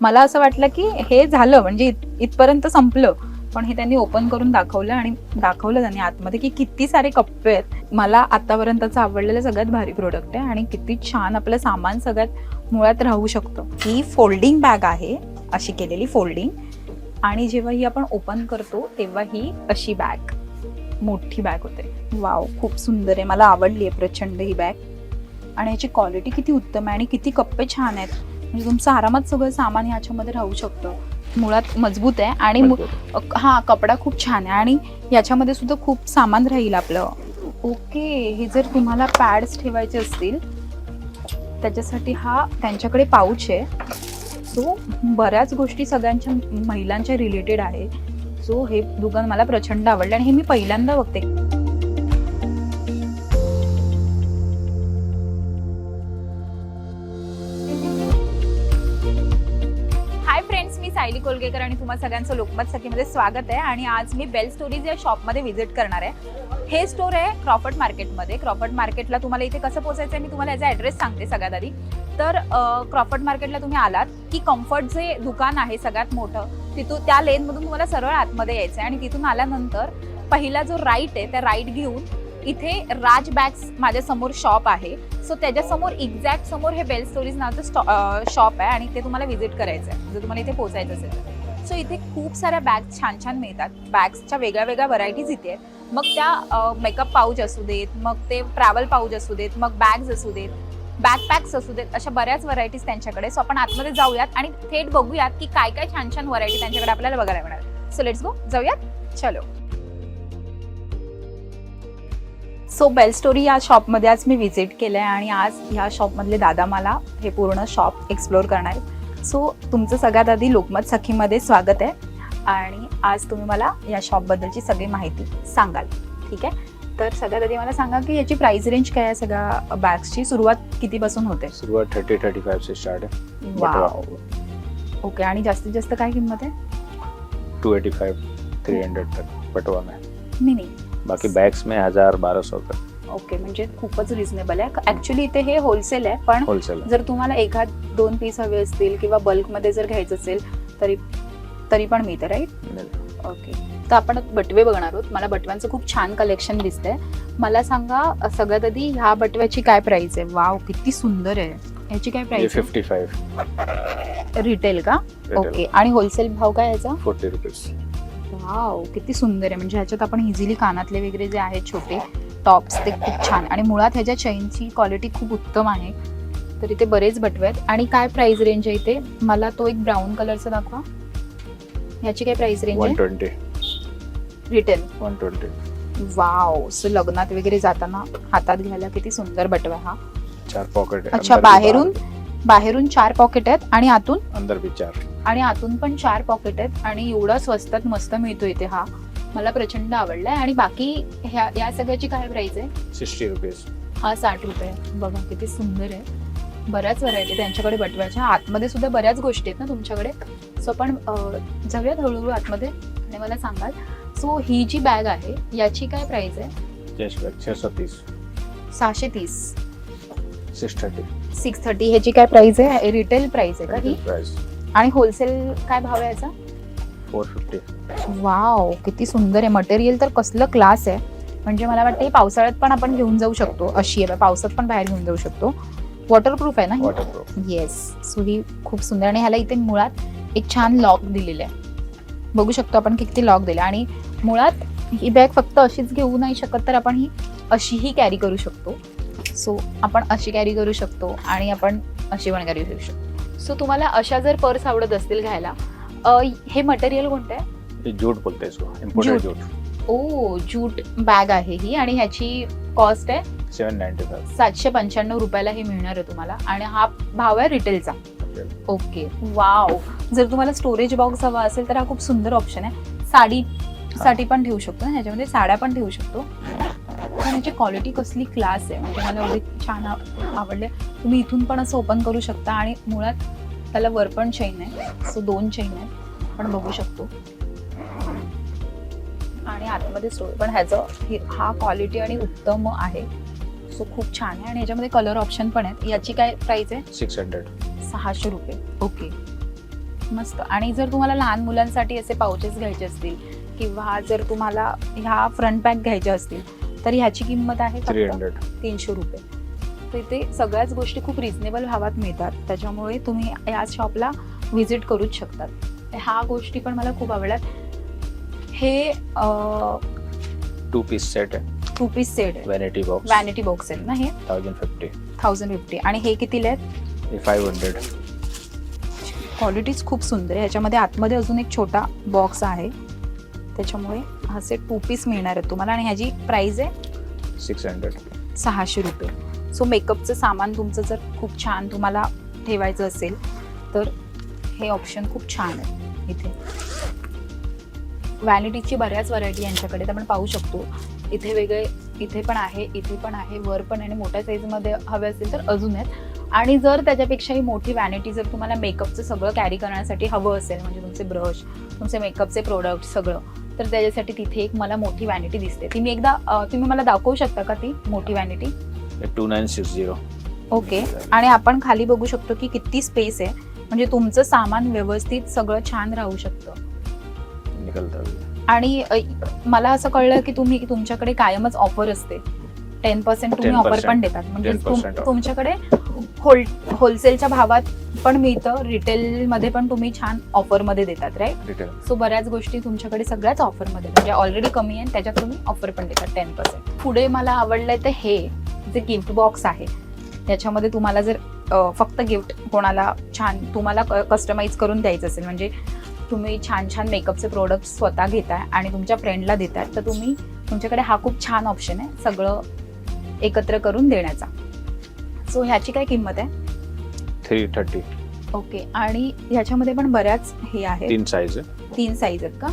मला असं वाटलं की हे झालं म्हणजे इथपर्यंत संपलं. पण हे त्यांनी ओपन करून दाखवलं आणि दाखवलं त्यांनी आतमध्ये की किती सारे कप्पे आहेत. मला आतापर्यंतचं आवडलेलं सगळ्यात भारी प्रोडक्ट आहे आणि किती छान आपलं सामान सगळ्यात मुळात राहू शकतं. ही फोल्डिंग बॅग आहे अशी केलेली फोल्डिंग आणि जेव्हा ही आपण ओपन करतो तेव्हा ही अशी बॅग मोठी बॅग होते. वाव खूप सुंदर आहे. मला आवडली आहे प्रचंड ही बॅग आणि याची क्वालिटी किती उत्तम आहे आणि किती कप्पे छान आहेत. म्हणजे तुमचं आरामात सगळं सामान याच्यामध्ये राहू शकतं. मुळात मजबूत आहे आणि. हा कपडा खूप छान आहे आणि याच्यामध्ये सुद्धा खूप सामान राहील आपलं. ओके हे जर तुम्हाला पॅड्स ठेवायचे असतील त्याच्यासाठी हा त्यांच्याकडे पाऊच आहे. सो बऱ्याच गोष्टी सगळ्यांच्या महिलांच्या रिलेटेड आहे. सो हे दुकान मला प्रचंड आवडलं आणि हे मी पहिल्यांदा बघते. मी आणि तुम्हा सगळ्यांचं लोकमत सखीमध्ये स्वागत आहे. आणि आज मी बेल स्टोरीज या शॉपमध्ये व्हिजिट करणार आहे. हे स्टोर आहे क्रॉफर्ड मार्केटमध्ये. क्रॉफर्ड मार्केटला तुम्हाला इथे कसं पोचायचं आहे मी तुम्हाला याचा ॲड्रेस सांगते सगळ्यात आधी. तर अ, क्रॉफर्ड मार्केटला तुम्ही आलात की कम्फर्ट जे दुकान आहे सगळ्यात मोठं तिथून त्या लेनमधून तुम्हाला सरळ आतमध्ये यायचं आहे आणि तिथून आल्यानंतर पहिला जो राईट आहे त्या राईट घेऊन इथे राज बॅग्स माझ्यासमोर शॉप आहे. सो त्याच्यासमोर एक्झॅक्ट समोर हे बेल स्टोरीज नावाचं शॉप आहे आणि ते तुम्हाला व्हिजिट करायचं आहे जर तुम्हाला इथे पोहोचायचं असेल सो इथे खूप साऱ्या बॅग्स छान छान मिळतात. बॅग्सच्या वेगळ्या वेगळ्या व्हरायटीज इथे आहेत. मग त्या मेकअप पाऊच असू देत मग ते ट्रॅव्हल पाऊच असू देत मग बॅग्स असू देत बॅकपॅक्स असू देत अशा बऱ्याच व्हरायटीज त्यांच्याकडे. सो आपण आतमध्ये जाऊयात आणि थेट बघूयात की काय काय छान छान व्हरायटी त्यांच्याकडे आपल्याला बघायला मिळणार सो लेट्स गो जाऊयात. चलो. सो बेल स्टोरी या शॉपमध्ये आज मी व्हिजिट केलं आहे आणि आज ह्या शॉपमधले दादा मला हे पूर्ण शॉप एक्सप्लोअर करणार आहेत. सो तुमचं सगळ्यात आधी लोकमत सखीमध्ये स्वागत आहे. आणि आज तुम्ही मला या शॉपबद्दलची सगळी माहिती सांगाल. ठीक आहे? तर सगळ्यात आधी मला सांगा की याची प्राइस रेंज काय आहे सगळ्या बॅग्सची सुरुवात कितीपासून होते? सुरुवात थर्टी थर्टी फाईव्ह से स्टार्ट आहे वाव ओके आणि जास्तीत जास्त काय किंमत आहे? Two eighty five three hundred तक पटवा में नाही नाही. बाकी बैग्स में हजार बारह सौ तक ओके म्हणजे खूपच रिझनेबल आहे. ऍक्च्युली इथे हे होलसेल आहे पण होलसेल जर तुम्हाला एखाद दोन पीस हवे असतील किंवा बल्कमध्ये जर घ्यायचं असेल तरी तरी पण मिळतं राईट ओके तर आपण बटवे बघणार आहोत. मला बटव्यांचं खूप छान कलेक्शन दिसतंय. मला सांगा सगळ्यात आधी ह्या बटव्याची काय प्राइस आहे? वाव किती सुंदर आहे. ह्याची काय प्राइस फिफ्टी फाईव्ह रिटेल का? ओके आणि होलसेल भाव काय याचा? फोर्टी रुपीज वाव किती सुंदर आहे. म्हणजे ह्याच्यात आपण इझिली कानातले वगैरे जे आहेत छोटे टॉप्स ते खूप छान. आणि मुळात ह्याच्या चैनची क्वालिटी खूप उत्तम आहे. तर इथे बरेच बटवे आहेत. आणि काय प्राइस रेंज आहे इथे? मला तो एक ब्राऊन कलरचा दाखवा. ह्याची काय प्राइस रेंज वन आहे twenty retail one twenty wow so लग्नात वगैरे जाताना हातात घ्यायला किती सुंदर बटवा हा. चार पॉकेट अच्छा बाहेरून बाहेरून चार पॉकेट आहेत आणि आतून अंदर चार. आणि आतून पण चार पॉकेट आहेत. आणि एवढा स्वस्तात मस्त मिळतो इथे हा. मला प्रचंड आवडलाय. आणि बाकी ह्या या सगळ्याची काय प्राइस आहे? Sixty rupees. हा साठ रुपये. बघा किती सुंदर आहे. बऱ्याच व्हरायटी त्यांच्याकडे बटव्याच्या. आतमध्ये सुद्धा बऱ्याच गोष्टी आहेत ना तुमच्याकडे. सो आपण जाऊयात हळूहळू आतमध्ये आणि मला सांगाल. सो ही जी बॅग आहे याची काय प्राइस आहे? सहाशे तीस. सिक्स थर्टी सिक्स थर्टी ह्याची काय प्राइस आहे? रिटेल प्राइस आहे का ही? आणि होलसेल काय भाव आहे याचा? Four fifty. वाव किती सुंदर आहे. मटेरियल तर कसलं क्लास आहे. म्हणजे मला वाटतं हे पावसाळ्यात पण आपण घेऊन जाऊ शकतो. अशी आहे पावसात पण बाहेर घेऊन जाऊ शकतो. वॉटरप्रूफ आहे ना वॉटरप्रूफ येस सो ही खूप सुंदर आणि ह्याला इथे मुळात एक छान लॉक दिलेलं आहे. बघू शकतो आपण किती लॉक दिले. आणि मुळात ही बॅग फक्त अशीच घेऊ नाही शकत तर आपण ही अशीही कॅरी करू शकतो. सो आपण अशी कॅरी करू शकतो आणि आपण अशी पण कॅरी करू शकतो. सो तुम्हाला अशा जर पर्स आवडत असतील घ्यायला अ, हे मटेरियल कोणतं आहे? ये जूट बोलते हैं इसको इम्पोर्टेड जूट. ओ जूट बॅग आहे ही आणि ह्याची कॉस्ट आहे? सेवन फाइव सातशे पंच्याण्णव रुपयाला हे मिळणार आहे तुम्हाला आणि हा भाव आहे रिटेलचा ओके वाव जर तुम्हाला स्टोरेज बॉक्स हवा असेल तर हा खूप सुंदर ऑप्शन आहे. साडी साठी पण ठेवू शकतो ना ह्याच्यामध्ये साड्या पण ठेवू शकतो. पण ह्याची क्वालिटी कसली क्लास आहे. म्हणजे मला एवढी छान आव- आवडले तुम्ही इथून पण असं ओपन करू शकता आणि मुळात त्याला वर पण चेन आहे. सो दोन चेन आहेत. आपण बघू शकतो. आणि आतमध्ये स्टोर पण ह्याचं हे- हा क्वालिटी आणि उत्तम आहे. सो खूप छान आहे. आणि याच्यामध्ये कलर ऑप्शन पण आहेत. याची काय प्राइस आहे? सिक्स हंड्रेड सहाशे रुपये. ओके मस्त. आणि जर तुम्हाला लहान मुलांसाठी असे पाउचेस घ्यायचे असतील किंवा जर तुम्हाला ह्या फ्रंट बॅग घ्यायच्या असतील तर ह्याची किंमत आहे तीनशे रुपये. तर इथे सगळ्याच गोष्टी खूप रिझनेबल भावात मिळतात. त्याच्यामुळे तुम्ही या शॉपला व्हिजिट करूच शकतात. ह्या गोष्टी पण मला खूप आवडल्यात हे टू पीस सेट आहे. टू पीस सेट आहे. व्हॅनिटी बॉक्स वॅनिटी बॉक्स आहेत ना हे? थाउजंड फिफ्टी थाउजंड फिफ्टी आणि हे कितीला आहेत? हे फाईव्ह हंड्रेड क्वालिटीज खूप सुंदर आहे. ह्याच्यामध्ये आतमध्ये अजून एक छोटा बॉक्स आहे. त्याच्यामुळे असे टू पीस मिळणार आहेत तुम्हाला. आणि ह्याची प्राइस आहे सिक्स हंड्रेड सहाशे रुपये. सो मेकअपचं सामान तुमचं जर खूप छान तुम्हाला ठेवायचं असेल तर हे ऑप्शन खूप छान आहे इथे. व्हॅनिटीची बऱ्याच व्हरायटी यांच्याकडे तर आपण पाहू शकतो इथे वेगळे इथे पण आहे इथे पण आहे वर पण आणि मोठ्या साईजमध्ये हवे असेल तर अजून आहेत. आणि जर त्याच्यापेक्षाही मोठी व्हॅनिटी जर तुम्हाला मेकअपचं सगळं कॅरी करण्यासाठी हवं असेल म्हणजे तुमचे ब्रश तुमचे मेकअपचे प्रोडक्ट सगळं तर त्याच्यासाठी तिथे एक मला मोठी व्हॅनिटी दिसते. ती मी एकदा तुम्ही मला दाखवू शकता का ती मोठी vanity two nine six zero. Okay. आणि आपण खाली बघू शकतो की किती स्पेस आहे. म्हणजे तुमचं सामान व्यवस्थित सगळं छान राहू शकतं. आणि अ, मला असं कळलं की तुम्ही तुमच्याकडे कायमच ऑफर असते. टेन पर्सेंट तुम्ही 10% ऑफर पण देतात. म्हणजे 10% तुम- off. तुमच्याकडे होल होलसेलच्या भावात पण मिळतं. रिटेलमध्ये पण तुम्ही छान ऑफरमध्ये देतात राईट रिटेल सो बऱ्याच गोष्टी तुमच्याकडे सगळ्याच ऑफरमध्ये म्हणजे ऑलरेडी कमी आहे त्याच्यात तुम्ही ऑफर पण देतात टेन पर्सेंट पुढे मला आवडलंय तर हे. जे गिफ्ट बॉक्स आहे त्याच्यामध्ये तुम्हाला जर फक्त गिफ्ट कोणाला छान तुम्हाला कस्टमाइज करून द्यायचं असेल म्हणजे तुम्ही छान छान मेकअपचे प्रोडक्ट स्वतः घेताय आणि तुमच्या फ्रेंडला देताय तर तुम्ही तुमच्याकडे हा खूप छान ऑप्शन आहे सगळं एकत्र करून देण्याचा. सो ह्याची काय किंमत आहे? थ्री थर्टी ओके आणि ह्याच्यामध्ये पण बऱ्याच हे आहेत. तीन साइज है तीन साईज आहेत का?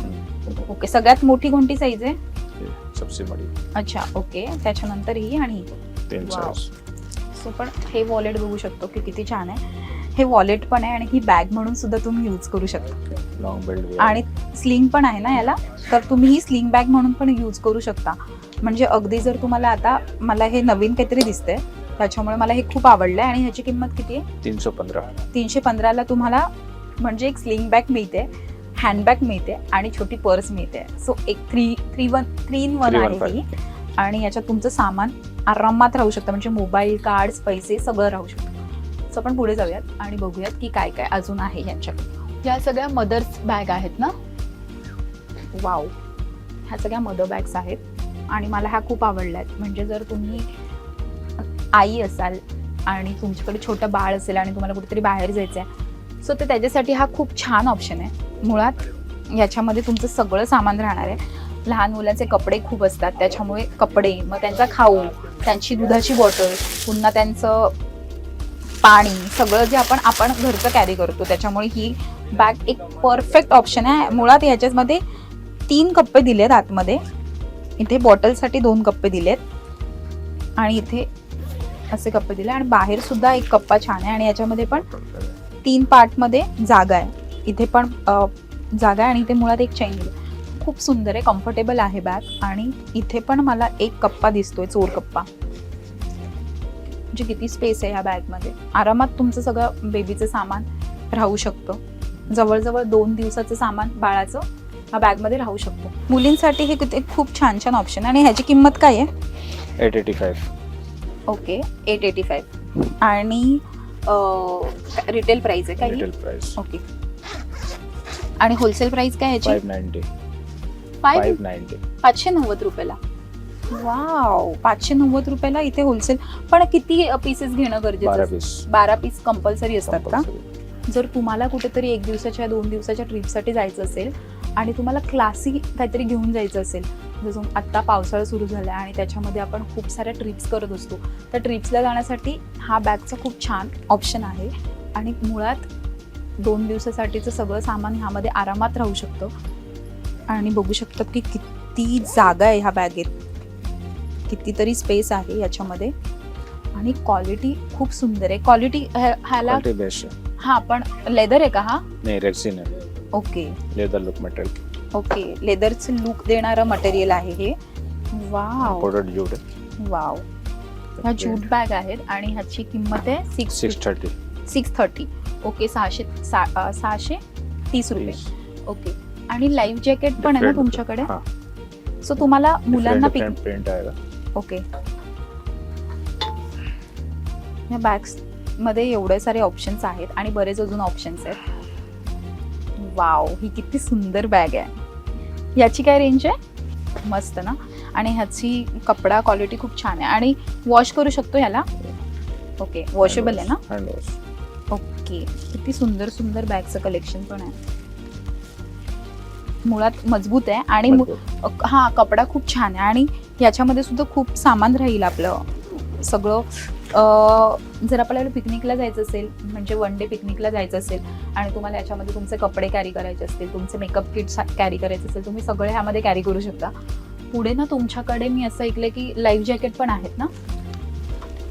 ओके सगळ्यात मोठी कोणती साईज आहे? ये सबसे बड़ी अच्छा ओके त्याच्यानंतर ही आणि साइज सो पण हे वॉलेट बघू शकतो की किती छान आहे. हे वॉलेट पण आहे आणि ही बॅग म्हणून सुद्धा तुम्ही यूज करू शकता. आणि स्लिंग पण आहे ना याला? तर तुम्ही ही स्लिंग बॅग म्हणून पण यूज करू शकता. म्हणजे अगदी जर तुम्हाला आता मला हे नवीन काहीतरी दिसतंय त्याच्यामुळे मला हे खूप आवडलंय आणि ह्याची किंमत किती आहे? तीन सौ पंद्रह तीनशे पंधराला तुम्हाला म्हणजे एक स्लिंग बॅग मिळते हँडबॅग मिळते आणि छोटी पर्स मिळते. सो एक three three one three in one Three one आहे ही. आणि याच्यात तुमचं सामान आरामात राहू शकतं. म्हणजे मोबाईल कार्ड्स पैसे सगळं राहू शकतं. सो आपण पुढे जाऊयात आणि बघूयात की काय काय अजून आहे यांच्याकडे. या सगळ्या मदर्स बॅग आहेत ना? वाव ह्या सगळ्या मदर बॅग्स आहेत. आणि मला ह्या खूप आवडल्या आहेत म्हणजे जर तुम्ही आई असाल आणि तुमच्याकडे छोटं बाळ असेल आणि तुम्हाला कुठेतरी बाहेर जायचं आहे सो तर त्याच्यासाठी हा खूप छान ऑप्शन आहे. मुळात याच्यामध्ये तुमचं सगळं सामान राहणार आहे. लहान मुलांचे कपडे खूप असतात त्याच्यामुळे कपडे मग त्यांचा खाऊ त्यांची दुधाची बॉटल पुन्हा त्यांचं पाणी सगळं जे आपण आपण घरचं कॅरी करतो. त्याच्यामुळे ही बॅग एक परफेक्ट ऑप्शन आहे. मुळात ह्याच्यामध्ये तीन कप्पे दिलेत आतमध्ये. इथे बॉटलसाठी दोन कप्पे दिलेत. आणि इथे असे कप्पे दिले. आणि बाहेर सुद्धा एक कप्पा छान आहे. आणि याच्यामध्ये पण तीन पार्टमध्ये जागा आहे. इथे पण जागा आहे आणि इथे मुळात एक चैन दिली खूप सुंदर आहे कम्फर्टेबल आहे बॅग आणि इथे पण मला एक कप्पा दिसतोय चोर कप्पा. म्हणजे किती स्पेस आहे ह्या बॅगमध्ये आरामात तुमचं सगळं बेबीचं सामान राहू शकतं. जवळजवळ दोन दिवसाचं सामान बाळाचं ह्या बॅगमध्ये राहू शकतो. मुलींसाठी हे किती खूप छान छान ऑप्शन आणि ह्याची किंमत काय आहे? Eight eighty five okay eight eighty five आणि रिटेल प्राइस आहे रिटेल प्राइस ओके. आणि होलसेल प्राइस काय ह्याची नाइन्टी फाय पाचशे नव्वद रुपयाला. वाव पाचशे नव्वद रुपयाला इथे होलसेल पण किती पीसेस घेणं गरजेचं? बारह असतं? पीस बारा पीस कंपल्सरी असतात का? Compulsory. जर तुम्हाला कुठेतरी एक दिवसाच्या दोन दिवसाच्या ट्रिपसाठी जायचं असेल आणि तुम्हाला क्लासी काहीतरी घेऊन जायचं असेल जसं आत्ता पावसाळा सुरू झाला आहे आणि त्याच्यामध्ये आपण खूप साऱ्या ट्रिप्स करत असतो तर ट्रिप्सला जाण्यासाठी हा बॅगचा खूप छान ऑप्शन आहे. आणि मुळात दोन दिवसासाठीचं सगळं सामान ह्यामध्ये आरामात राहू शकतं. आणि बघू शकतात की किती जागा आहे ह्या बॅगेत. कितीतरी स्पेस आहे याच्यामध्ये. आणि क्वालिटी खूप सुंदर आहे. क्वालिटी ह्याला है पण लेदर आहे का हा? नहीं rexine okay leather look material okay लेदरचं look देणारं मटेरियल आहे हे. वाव है वाव ह्या जूट बॅग आहेत आणि ह्याची किंमत आहे six six thirty six thirty okay सहाशे सहाशे तीस रुपये. ओके आणि लाईफ जॅकेट पण आहे ना तुमच्याकडे? सो तुम्हाला मुलांना प्रिंट आएगा ओके या बॅग्समध्ये एवढे सारे ऑप्शन्स आहेत आणि बरेच अजून ऑप्शन्स आहेत. वाव ही किती सुंदर बॅग आहे. याची काय रेंज आहे? मस्त ना? आणि ह्याची कपडा क्वालिटी खूप छान आहे. आणि वॉश करू शकतो ह्याला? ओके वॉशेबल आहे ना? ओके किती सुंदर सुंदर बॅगचं कलेक्शन पण आहे. मुळात मजबूत आहे आणि हा कपडा खूप छान आहे आणि याच्यामध्ये सुद्धा खूप सामान राहील आपलं. सगळं जर आपल्याला पिकनिकला जायचं असेल म्हणजे वन डे पिकनिकला जायचं असेल आणि तुम्हाला याच्यामध्ये तुमचे कपडे कॅरी करायचे असतील तुमचे मेकअप किट्स कॅरी करायचे असेल तुम्ही सगळे ह्यामध्ये कॅरी करू शकता. पुढे ना तुमच्याकडे मी असं ऐकलं की लाईफ जॅकेट पण आहेत ना?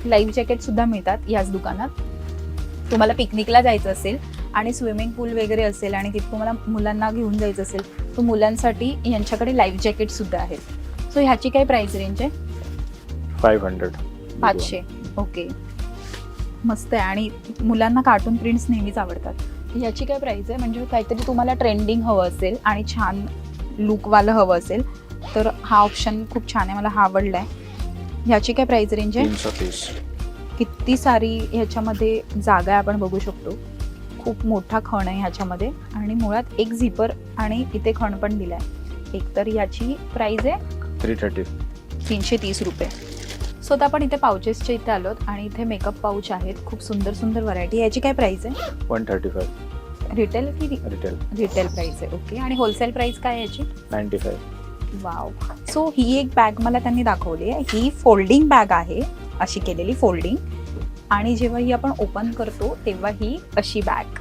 लाईफ जॅकेट सुद्धा मिळतात याच दुकानात. तुम्हाला पिकनिकला जायचं असेल आणि स्विमिंग पूल वगैरे असेल आणि तिथे तुम्हाला मुलांना घेऊन जायचं असेल तर मुलांसाठी यांच्याकडे लाईफ जॅकेट सुद्धा आहेत. सो ह्याची काय प्राइस रेंज आहे? फाईव्ह हंड्रेड पाचशे. ओके मस्त आहे. आणि मुलांना कार्टून प्रिंट्स नेहमीच आवडतात. याची काय प्राइस आहे? म्हणजे काहीतरी तुम्हाला ट्रेंडिंग हवं असेल आणि छान लुकवालं हवं असेल तर हा ऑप्शन खूप छान आहे. मला हा आवडला आहे ह्याची काय प्राइस रेंज आहे? किती सारी ह्याच्यामध्ये जागा आहे आपण बघू शकतो. खूप मोठा खण आहे ह्याच्यामध्ये आणि मुळात एक झिपर आणि इथे खण पण दिलाय. एक तर याची प्राइस आहे थ्री थर्टी तीनशे तीस रुपये. सो आता आपण इथे पाउचेसच्या इथे आलोत आणि इथे मेकअप पाऊच आहेत. खूप सुंदर सुंदर व्हरायटी याची काय प्राइस आहे? वन थर्टी फाईव्ह रिटेल की रिटेल रिटेल प्राइस आहे. ओके आणि होलसेल प्राइस काय आहे याची? नाईन्टी फाईव्ह वाव सो ही एक बॅग मला त्यांनी दाखवली आहे. ही फोल्डिंग बॅग आहे. अशी केलेली फोल्डिंग आणि जेव्हा ही आपण ओपन करतो तेव्हा ही अशी बॅग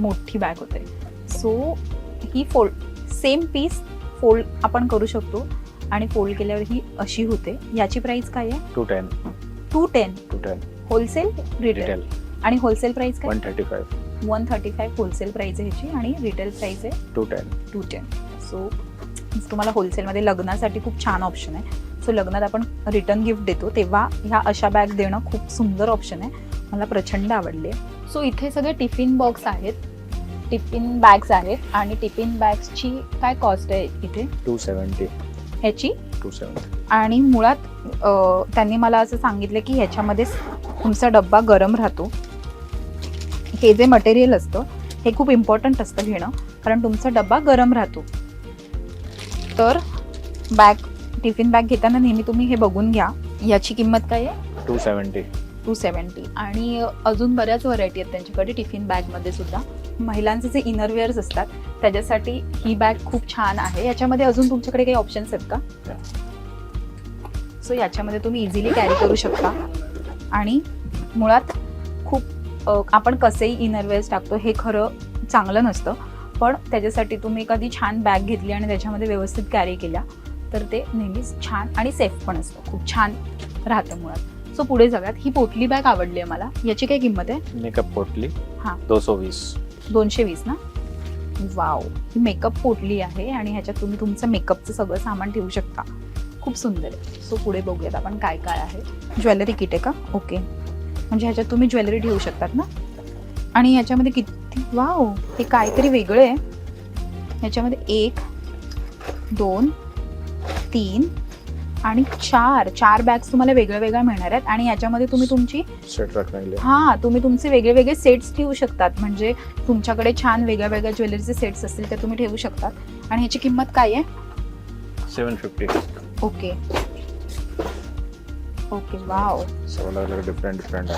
मोठी बॅग होते. सो ही फोल्ड सेम पीस फोल्ड आपण करू शकतो आणि फोल्ड केल्यावर ही अशी होते. याची प्राइस काय आहे? Two ten two ten two ten wholesale retail आणि होलसेल प्राइस काय? One thirty five one thirty five wholesale price आहे ह्याची आणि रिटेल प्राइस आहे two ten two ten so तुम्हाला होलसेलमध्ये लग्नासाठी खूप छान ऑप्शन आहे. सो लग्नात आपण रिटर्न गिफ्ट देतो तेव्हा ह्या अशा बॅग देणं खूप सुंदर ऑप्शन आहे. मला प्रचंड आवडले सो इथे सगळे टिफिन बॉक्स आहेत. टिफिन बॅग्स आहेत आणि टिफिन बॅग्सची काय कॉस्ट आहे इथे? टू सेवन्टी ह्याची? टू सेवन्टी आणि मुळात त्यांनी मला असं सांगितलं की ह्याच्यामध्ये तुमचा डब्बा गरम राहतो. हे जे मटेरियल असतं हे खूप इम्पॉर्टंट असतं घेणं. कारण तुमचा डब्बा गरम राहतो. तर बॅग टिफिन बॅग घेताना नेहमी तुम्ही हे बघून घ्या. याची किंमत काय आहे? टू सेवन्टी टू सेवन्टी आणि अजून बऱ्याच व्हरायटी आहेत त्यांच्याकडे टिफिन बॅगमध्ये सुद्धा. महिलांचे जे इनरवेअर्स असतात त्याच्यासाठी ही बॅग खूप छान आहे. याच्यामध्ये अजून तुमच्याकडे काही ऑप्शन्स आहेत का? सो याच्यामध्ये तुम्ही इझिली कॅरी करू शकता. आणि मुळात खूप आपण कसेही इनरवेअर्स टाकतो हे खरं चांगलं नसतं. पण त्याच्यासाठी तुम्ही एखादी छान बॅग घेतली आणि त्याच्यामध्ये व्यवस्थित कॅरी केल्या तर ते नेहमीच छान आणि सेफ पण असतं. खूप छान राहतं मुळात. सो पुढे जाऊयात. ही पोटली बॅग आवडली आहे मला. याची काय किंमत आहे? मेकअप पोटली. हाँ. दो सौ वीस. दोनशे वीस ना? वाव ही मेकअप पोटली आहे आणि ह्याच्यात तुम्ही तुमचं मेकअपचं सगळं सामान ठेवू शकता. खूप सुंदर आहे. सो पुढे बघूयात आपण काय काय आहे. ज्वेलरी किट आहे का? ओके म्हणजे ह्याच्यात तुम्ही ज्वेलरी ठेवू शकतात ना? आणि याच्यामध्ये किती? वाव हे काहीतरी वेगळं आहे. ह्याच्यामध्ये एक दोन तीन आणि चार चार बॅग्स तुम्हाला वेगळ्या वेगळ्या मिळणार आहेत आणि याच्यामध्ये तुम्ही तुमची सेट रखने हा तुम्ही तुमचे वेगळे वेगळे सेट्स ठेवू शकतात. म्हणजे तुमच्याकडे छान वेगळ्या वेगळ्या ज्वेलरीचे सेट्स असतील ते तुम्ही ठेवू शकतात. आणि ह्याची किंमत काय आहे? Seven fifty okay. Okay wow. Different different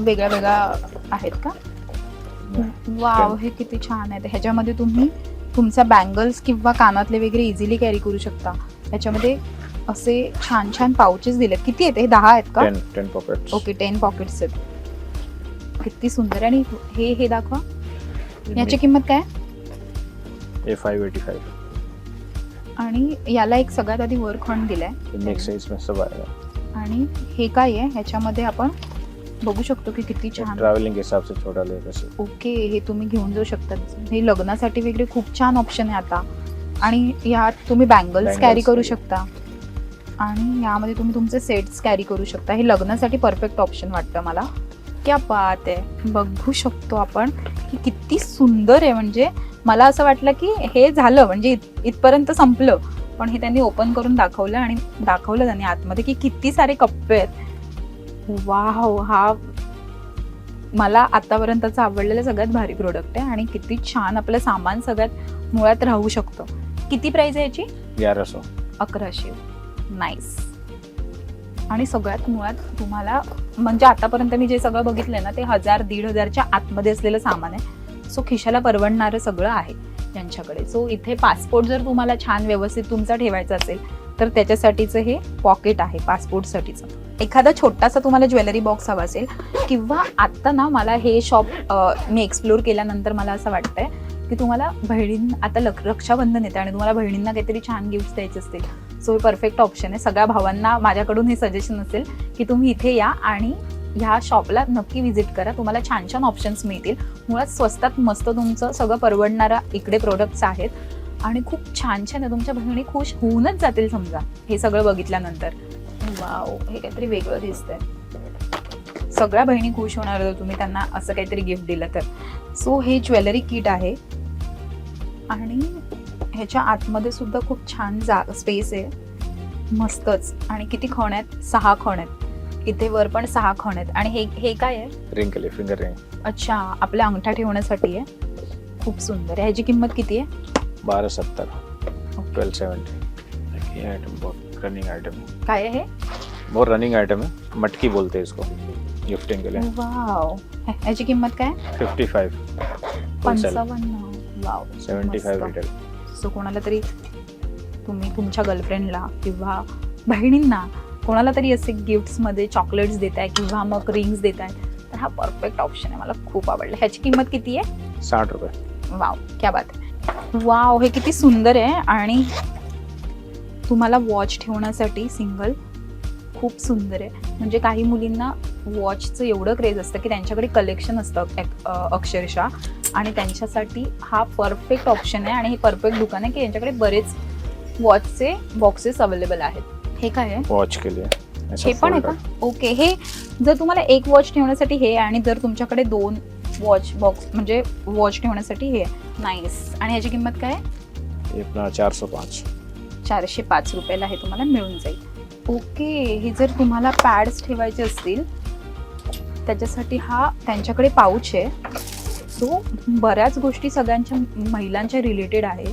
वेगळ्या वेगळ्या आहेत का? वाव हे किती छान आहे. ह्याच्यामध्ये तुम्ही तुमच्या बँगल्स किंवा कानातले वगैरे इझिली कॅरी करू शकता. ह्याच्यामध्ये असे छान छान पाउचेस दिलेत. किती आहेत? हे दहा आहेत का? Ten pockets okay ten pockets आहेत. किती सुंदर आहे. आणि हे हे दाखवा. याची किंमत काय? ये फाइव एटी फाइव आणि याला एक सगळ्यात आधी वर खण दिलाय. नेक्स्ट साइज में सब आएगा आणि हे काय आहे? ह्याच्यामध्ये आपण बघू शकतो की किती छान ट्रैवलिंग के हिसाब से छोटा ले वैसे ओके हे तुम्ही घेऊन जाऊ शकतात हे लग्नासाठी वगैरे खूप छान ऑप्शन आहे आता. आणि यात तुम्ही बँगल्स Bangles कॅरी करू. शकता. आणि यामध्ये तुम्ही तुमचे सेट्स कॅरी करू शकता. हे लग्नासाठी परफेक्ट ऑप्शन वाटतं मला. क्या बात आहे. बघू शकतो आपण की किती सुंदर आहे. म्हणजे मला असं वाटलं की हे झालं. म्हणजे इत- इथपर्यंत संपलं. पण हे त्यांनी ओपन करून दाखवलं आणि दाखवलं त्यांनी आतमध्ये की किती सारे कप्पे आहेत. वाव हा मला आतापर्यंतचा आवडलेला सगळ्यात भारी प्रोडक्ट आहे. आणि किती छान आपलं सामान सगळ्यात मुळात राहू शकतं. किती प्राइस आहे याची? ग्यारह सौ अकराशे. नाईस आणि सगळ्यात मुळात तुम्हाला म्हणजे आतापर्यंत मी जे सगळं बघितलंय ना ते हजार दीड हजारच्या आतमध्ये असलेलं सामान आहे. सो खिशाला परवडणारं सगळं आहे त्यांच्याकडे सो इथे पासपोर्ट जर तुम्हाला छान व्यवस्थित तुमचा ठेवायचा असेल तर त्याच्यासाठीचं हे पॉकेट आहे पासपोर्टसाठीचं एखादा छोटासा तुम्हाला ज्वेलरी बॉक्स हवा असेल किंवा आत्ता ना मला हे शॉप मी एक्सप्लोर केल्यानंतर मला असं वाटतंय की तुम्हाला बहिणीं आता लक रक्षाबंधन येते आणि तुम्हाला बहिणींना काहीतरी छान गिफ्ट द्यायचे असतील. सो हे परफेक्ट ऑप्शन आहे. सगळ्या भावांना माझ्याकडून हे सजेशन असेल की तुम्ही इथे या आणि ह्या शॉपला नक्की व्हिजिट करा. तुम्हाला छान छान ऑप्शन्स मिळतील. मुळात स्वस्तात मस्त तुमचं सगळं परवडणारा इकडे प्रोडक्ट्स आहेत. आणि खूप छान छान आहे. तुमच्या बहिणी खुश होऊनच जातील समजा. हे सगळं बघितल्यानंतर. वाव हे काहीतरी वेगळं दिसतंय. सगळ्या बहिणी खुश होणार तुम्ही त्यांना असं काहीतरी गिफ्ट दिलं तर. सो हे ज्वेलरी किट आहे. आणि ह्याच्या आतमध्ये सुद्धा खूप छान जा स्पेस आहे. मस्तच. आणि किती खण आहेत? सहा खण आहेत. इथे वर पण सहा खण आहेत. आणि हे हे काय आहे? रिंग फिंगर रिंग अच्छा आपल्या अंगठा ठेवण्यासाठी आहे. खूप सुंदर. आहे ह्याची किंमत किती आहे? बारह सत्तर. ट्वेल्व आइटम बहुत रनिंग आइटम है काय आहे बहुत रनिंग आइटम है मटकी बोलते हैं इसको. गिफ्टिंग के लिए. वाव. ह्याची किंमत काय? फिफ्टी होलसेल पंचावन्न. वाव मस्त. सो कोणाला तरी तुम्ही तुमच्या गर्लफ्रेंडला किंवा बहिणींना कोणाला तरी असे गिफ्ट्समध्ये चॉकलेट्स देताय किंवा मग रिंग्स देताय तर हा परफेक्ट ऑप्शन आहे. मला खूप आवडलं. ह्याची किंमत किती आहे? साठ रुपये. वाव क्या बात आहे. वाव हे किती सुंदर आहे. आणि तुम्हाला वॉच ठेवण्यासाठी सिंगल खूप सुंदर आहे. म्हणजे काही मुलींना वॉचचं एवढं क्रेज असतं की त्यांच्याकडे कलेक्शन असतं अ, अक्षरशः. आणि त्यांच्यासाठी हा परफेक्ट ऑप्शन आहे आणि हे परफेक्ट दुकान आहे की यांच्याकडे बरेच वॉचचे बॉक्सेस अवेलेबल आहेत. हे काय आहे? वॉच के लिए. ऐसा हे पण आहे. का? ओके हे जर तुम्हाला एक वॉच ठेवण्यासाठी हे आहे आणि जर तुमच्याकडे दोन वॉच बॉक्स म्हणजे वॉच ठेवण्यासाठी हे नाईस आणि ह्याची किंमत काय आहे? ये अपना चार सौ पाँच. चारशे पाच रुपयाला हे तुम्हाला मिळून जाईल. ओके हे जर तुम्हाला पॅड्स ठेवायचे असतील त्याच्यासाठी हा त्यांच्याकडे पाऊच आहे. सो बऱ्याच गोष्टी सगळ्यांच्या महिलांच्या रिलेटेड आहे.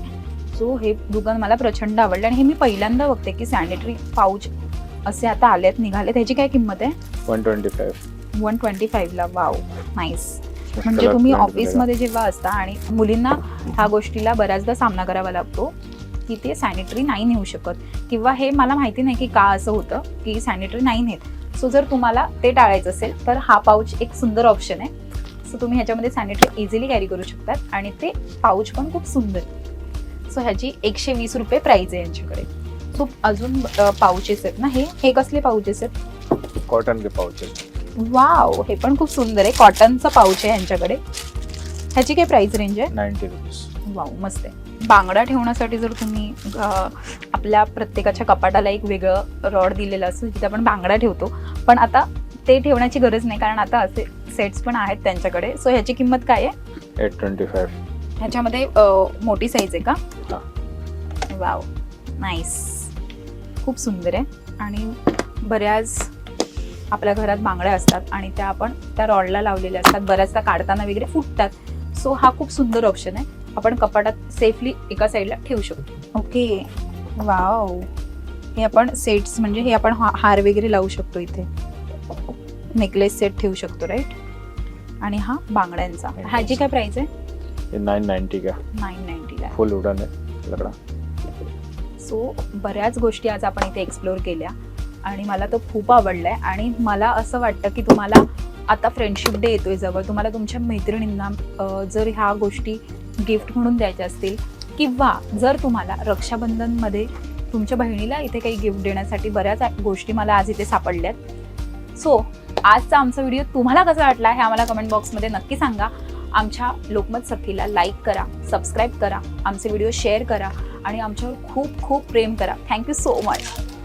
सो हे दुकान मला प्रचंड आवडलं आणि हे मी पहिल्यांदा बघते की सॅनिटरी पाऊच असे आता आलेत निघाले त्याची काय किंमत आहे? One twenty five one twenty फाईव्हला wow nice म्हणजे तुम्ही ऑफिसमध्ये जेव्हा असता आणि मुलींना ह्या गोष्टीला बऱ्याचदा सामना करावा लागतो की ते सॅनिटरी नाही नेऊ शकत. किंवा हे मला माहिती नाही की का असं होतं की सॅनिटरी नाही नेत. सो जर तुम्हाला ते टाळायचं असेल तर हा पाऊच एक सुंदर ऑप्शन आहे. सो तुम्ही ह्याच्यामध्ये सॅनिटरी इझिली कॅरी करू शकतात आणि ते पाऊच पण खूप सुंदर. सो ह्याची एकशे वीस रुपये प्राईज आहे यांच्याकडे. खूप अजून पाऊचेस आहेत ना हे? हे कसले पाऊचेस आहेत? कॉटन के पाउचेस वाव हे पण खूप सुंदर आहे. कॉटनचा पाऊच आहे यांच्याकडे. ह्याची काय प्राइस रेंज आहे? Ninety rupees. वाव मस्त आहे. बांगडा ठेवण्यासाठी जर तुम्ही आपल्या प्रत्येकाच्या कपाटाला एक वेगळं रॉड दिलेलं असतं जिथे आपण बांगडा ठेवतो. पण आता ते ठेवण्याची गरज नाही कारण आता असे सेट्स पण आहेत त्यांच्याकडे. सो ह्याची किंमत काय आहे? एट ट्वेंटी फाइव ह्याच्यामध्ये अं, मोठी साईज आहे का. वाव नाईस खूप सुंदर आहे. आणि बऱ्याच आपल्या घरात बांगड्या असतात आणि त्या आपण त्या रॉडला लावलेल्या असतात. बऱ्याचदा काढताना वगैरे फुटतात. सो हा खूप सुंदर ऑप्शन आहे. आपण कपाटात सेफली एका साईडला ठेवू शकतो. ओके. वाव हे आपण सेट्स म्हणजे हे आपण हा- हार वगैरे लावू शकतो इथे. नेकलेस सेट ठेवू शकतो राईट आणि हा बांगड्यांचा. ह्याची काय प्राइस आहे? ये नाइन नाइन्टी का? नाईन नाईन्टीला फुल वुडन है लकड़ा सो बऱ्याच गोष्टी आज आपण इथे एक्सप्लोर केल्या. आणि मला तो खूप आवडलाय. आणि मला असं वाटतं की तुम्हाला आता फ्रेंडशिप डे येतोय जवळ. तुम्हाला तुमच्या मैत्रिणींना जर ह्या गोष्टी गिफ्ट म्हणून द्यायच्या असतील किंवा जर तुम्हाला रक्षाबंधनमध्ये तुमच्या बहिणीला इथे काही गिफ्ट देण्यासाठी बऱ्याच गोष्टी मला आज इथे सापडल्यात. सो आजचा आमचा व्हिडिओ तुम्हाला कसा वाटला हे आम्हाला कमेंट बॉक्समध्ये नक्की सांगा. आमच्या लोकमत सखीला लाईक करा सबस्क्राईब करा आमचे व्हिडिओ शेअर करा आणि आमच्यावर खूप खूप प्रेम करा. Thank you so much